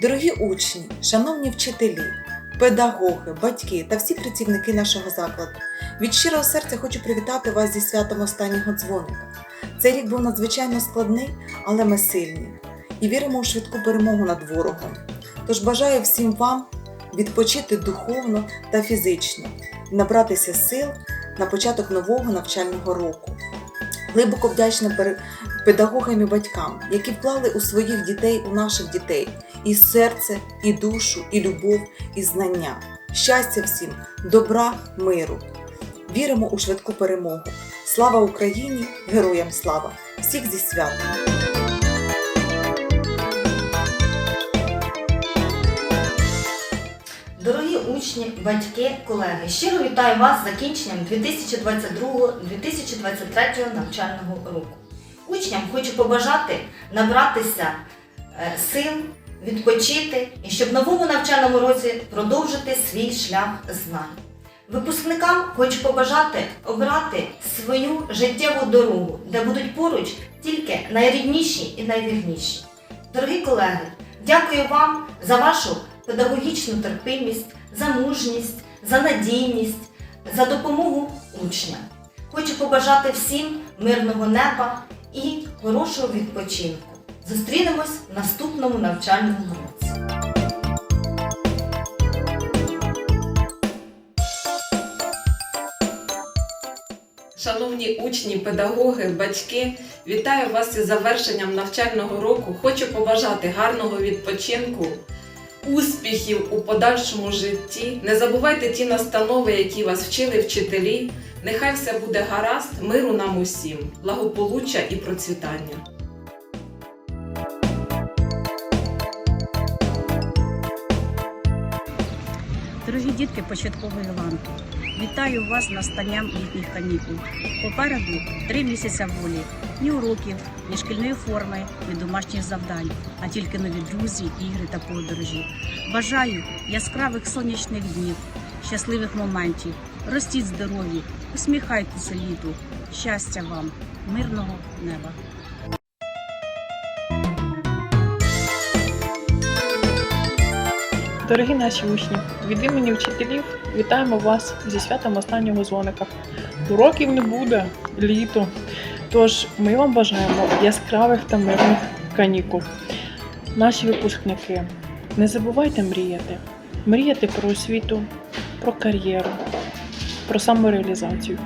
Дорогі учні, шановні вчителі, педагоги, батьки та всі працівники нашого закладу, від щирого серця хочу привітати вас зі святом останнього дзвоника. Цей рік був надзвичайно складний, але ми сильні і віримо у швидку перемогу над ворогом. Тож бажаю всім вам відпочити духовно та фізично, набратися сил на початок нового навчального року. Глибоко вдячна педагогам і батькам, які вклали у своїх дітей, у наших дітей і серце, і душу, і любов, і знання. Щастя всім, добра, миру. Віримо у швидку перемогу. Слава Україні! Героям слава! Всіх зі святом! Учні, батьки, колеги, щиро вітаю вас з закінченням 2022-2023 навчального року. Учням хочу побажати набратися е, сил, відпочити і щоб в новому навчальному році продовжити свій шлях знань. Випускникам хочу побажати обрати свою життєву дорогу, де будуть поруч тільки найрідніші і найвірніші. Дорогі колеги, дякую вам за вашу педагогічну терпимість, за мужність, за надійність, за допомогу учням. Хочу побажати всім мирного неба і хорошого відпочинку. Зустрінемось в наступному навчальному році. Шановні учні, педагоги, батьки, вітаю вас із завершенням навчального року. Хочу побажати гарного відпочинку, успіхів у подальшому житті. Не забувайте ті настанови, які вас вчили вчителі. Нехай все буде гаразд, миру нам усім, благополуччя і процвітання. Дорогі дітки початкової ланки, вітаю вас з настанням літніх канікул. Попереду три місяця волі, ні уроків, ні шкільної форми, ні домашніх завдань, а тільки нові друзі, ігри та подорожі. Бажаю яскравих сонячних днів, щасливих моментів, ростіть здорові, усміхайтеся літу, щастя вам, мирного неба. Дорогі наші учні, від імені вчителів вітаємо вас зі святом останнього дзвоника. Уроків не буде, літо. Тож ми вам бажаємо яскравих та мирних канікул. Наші випускники, не забувайте мріяти. Мріяти про освіту, про кар'єру, про самореалізацію.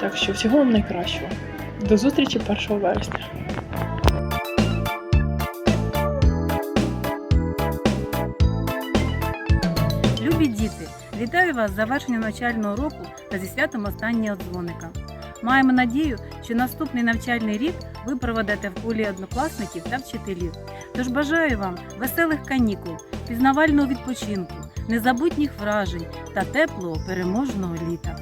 Так що всього вам найкращого. До зустрічі 1 вересня. Вітаю вас з завершенням навчального року та зі святом останнього дзвоника. Маємо надію, що наступний навчальний рік ви проведете в колі однокласників та вчителів. Тож бажаю вам веселих канікул, пізнавального відпочинку, незабутніх вражень та теплого переможного літа.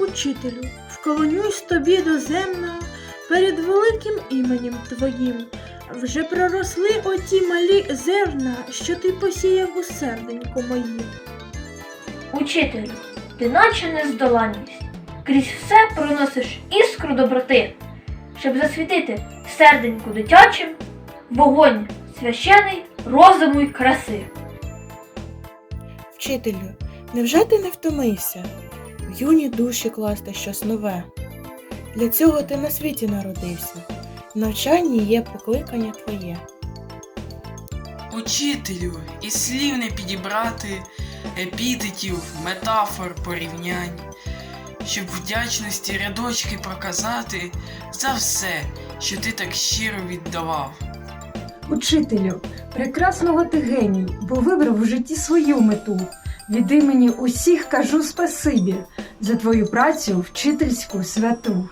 Учителю, вклонюсь тобі доземно перед великим іменем твоїм. Вже проросли оті малі зерна, що ти посіяв у серденьку моїм. Учителю, ти наче нездоланність, крізь все проносиш іскру доброти, щоб засвітити серденьку дитячим вогонь священий розуму й краси. Вчителю, невже ти не втомився? В юні душі класти щось нове. Для цього ти на світі народився. В навчанні є покликання твоє. Учителю, і слів не підібрати, епітетів, метафор, порівнянь, щоб вдячності рядочки проказати за все, що ти так щиро віддавав. Учителю, прекрасного ти геній, бо вибрав в житті свою мету. Від імені усіх кажу спасибі за твою працю вчительську святу.